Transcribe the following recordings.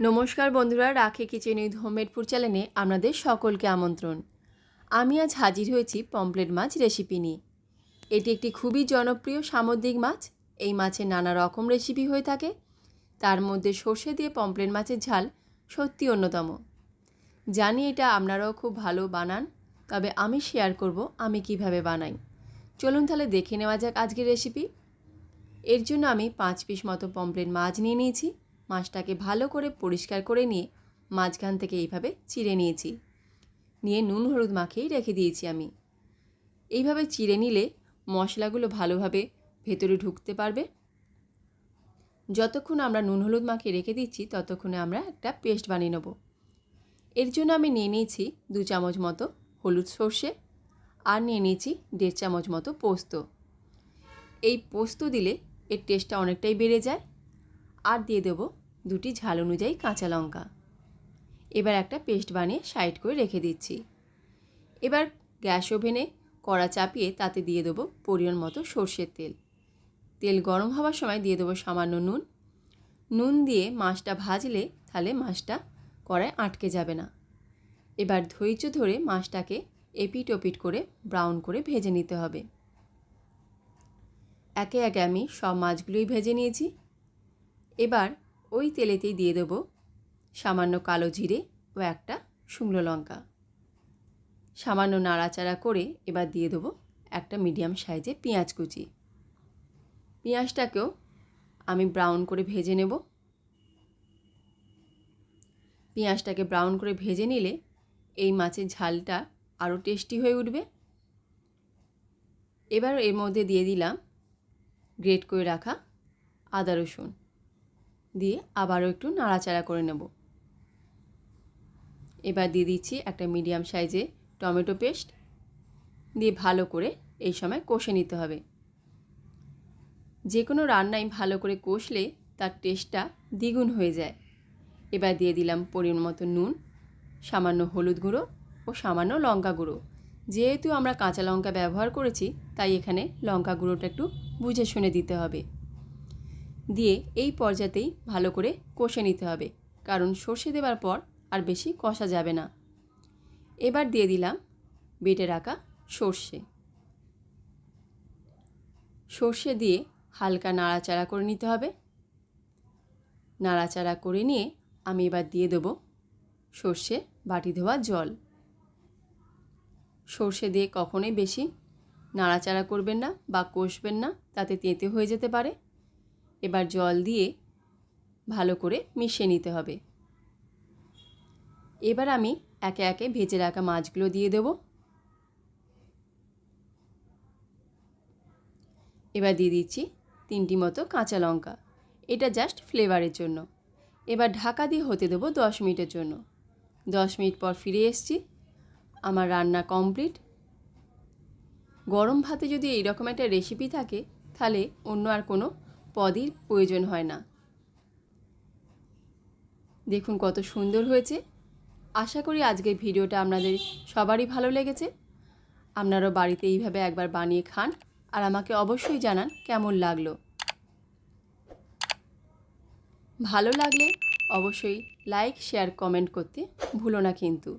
নমস্কার বন্ধুরা, রাখি কিচেন উইথ হোমমেড চ্যানেলে আপনাদের সকলকে আমন্ত্রণ। আমি আজ হাজির হয়েছি পমপ্লেট মাছ রেসিপি নিয়ে। এটি একটি খুবই জনপ্রিয় সামুদ্রিক মাছ। এই মাছের নানা রকম রেসিপি হয়ে থাকে। তার মধ্যে সর্ষে দিয়ে পমপ্লেট মাছের ঝাল সত্যি অন্যতম। জানি এটা আপনারাও খুব ভালো বানান, তবে আমি শেয়ার করব আমি কীভাবে বানাই। চলুন তাহলে দেখে নেওয়া যাক আজকের রেসিপি এর জন্য আমি পাঁচ পিস মতো পমপ্লেট মাছ নিয়ে নিয়েছি। মাছটাকে ভালো করে পরিষ্কার করে নিয়ে মাঝখান থেকে এইভাবে চিড়ে নিয়েছি। নিয়ে নুন হলুদ মাখিয়েই রেখে দিয়েছি আমি। এইভাবে চিড়ে নিলে মশলাগুলো ভালোভাবে ভেতরে ঢুকতে পারবে। যতক্ষণ আমরা নুন হলুদ মাখিয়ে রেখে দিচ্ছি, ততক্ষণে আমরা একটা পেস্ট বানিয়ে নেব। এর জন্য আমি নিয়ে নিয়েছি দু চামচ মতো হলুদ সর্ষে আর নিয়ে নিয়েছি দেড় চামচ মতো পোস্ত। এই পোস্ত দিলে এর টেস্টটা অনেকটাই বেড়ে যায়। আর দিয়ে দেবো দুটি ঝাল অনুযায়ী কাঁচা লঙ্কা। এবার একটা পেস্ট বানিয়ে সাইড করে রেখে দিচ্ছি। এবার গ্যাস ওভেনে কড়া চাপিয়ে তাতে দিয়ে দেবো পরিমাণ মতো সর্ষের তেল। তেল গরম হওয়ার সময় দিয়ে দেবো সামান্য নুন। নুন দিয়ে মাছটা ভাজলে তাহলে মাছটা কড়ায় আটকে যাবে না। এবার ধৈর্য ধরে মাছটাকে এপিট ওপিট করে ব্রাউন করে ভেজে নিতে হবে। একে একে আমি সব মাছগুলোই ভেজে নিয়েছি। এবার ওই তেলেতেই দিয়ে দেবো সামান্য কালো জিরে ও একটা শুকনো লঙ্কা। সামান্য নাড়াচাড়া করে এবার দিয়ে দেবো একটা মিডিয়াম সাইজে পেঁয়াজ কুচি। পেঁয়াজটাকেও আমি ব্রাউন করে ভেজে নেব। পেঁয়াজটাকে ব্রাউন করে ভেজে নিলে এই মাছের ঝালটা আরও টেস্টি হয়ে উঠবে। এবার এর মধ্যে দিয়ে দিলাম গ্রেট করে রাখা আদা রসুন। দিয়ে আবারও একটু নাড়াচাড়া করে নেব। এবার দিয়ে দিচ্ছি একটা মিডিয়াম সাইজে টমেটো পেস্ট। দিয়ে ভালো করে এই সময় কষে নিতে হবে। যে কোনো রান্নায় ভালো করে কষলে তার টেস্টটা দ্বিগুণ হয়ে যায়। এবার দিয়ে দিলাম পরিমাণ মতো নুন, সামান্য হলুদ গুঁড়ো ও সামান্য লঙ্কা গুঁড়ো। যেহেতু আমরা কাঁচা লঙ্কা ব্যবহার করেছি, তাই এখানে লঙ্কা গুঁড়োটা একটু বুঝে শুনে দিতে হবে। দিয়ে এই পর্যাতেই ভালো করে কষে নিতে হবে, কারণ সর্ষে দেওয়ার পর আর বেশি কষা যাবে না। এবার দিয়ে দিলাম বেটে রাখা সর্ষে। সর্ষে দিয়ে হালকা নাড়াচাড়া করে নিতে হবে। নাড়াচাড়া করে নিয়ে আমি এবার দিয়ে দেবো সর্ষে বাটি ধোয়া জল। সর্ষে দিয়ে কখনোই বেশি নাড়াচাড়া করবেন না বা কষবেন না, তাতে তেঁতে হয়ে যেতে পারে। এবার জল দিয়ে ভালো করে মিশিয়ে নিতে হবে। এবার আমি একে একে ভেজে রাখা মাছগুলো দিয়ে দেব। এবার দিয়ে দিচ্ছি তিনটি মতো কাঁচা লঙ্কা। এটা জাস্ট ফ্লেভারের জন্য। এবার ঢাকা দিয়ে হতে দেবো দশ মিনিটের জন্য। দশ মিনিট পর ফিরে এসছি। আমার রান্না কমপ্লিট গরম ভাতে যদি এইরকম একটা রেসিপি থাকে, তাহলে অন্য আর কোনো পদের প্রয়োজন হয় না। দেখুন কত সুন্দর হয়েছে। আশা করি আজকের ভিডিওটা আপনাদের সবারই ভালো লেগেছে। আপনারাও বাড়িতে এইভাবে একবার বানিয়ে খান আর আমাকে অবশ্যই জানান কেমন লাগল। ভালো লাগলে অবশ্যই লাইক, শেয়ার, কমেন্ট করতে ভুলো না কিন্তু।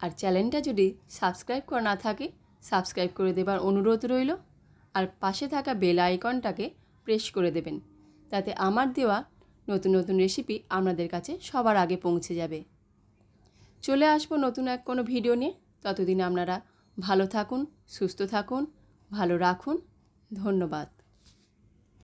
আর চ্যানেলটা যদি সাবস্ক্রাইব করা না থাকে, সাবস্ক্রাইব করে দেবার অনুরোধ রইল। আর পাশে থাকা বেল আইকনটাকে প্রেস করে দেবেন। তাতে আমার দেওয়া নতুন নতুন রেসিপি আপনাদের কাছে সবার আগে পৌঁছে যাবে। চলে আসব নতুন এক কোনো ভিডিও নিয়ে। ততদিন আপনারা ভালো থাকুন, সুস্থ থাকুন, ভালো রাখুন। ধন্যবাদ।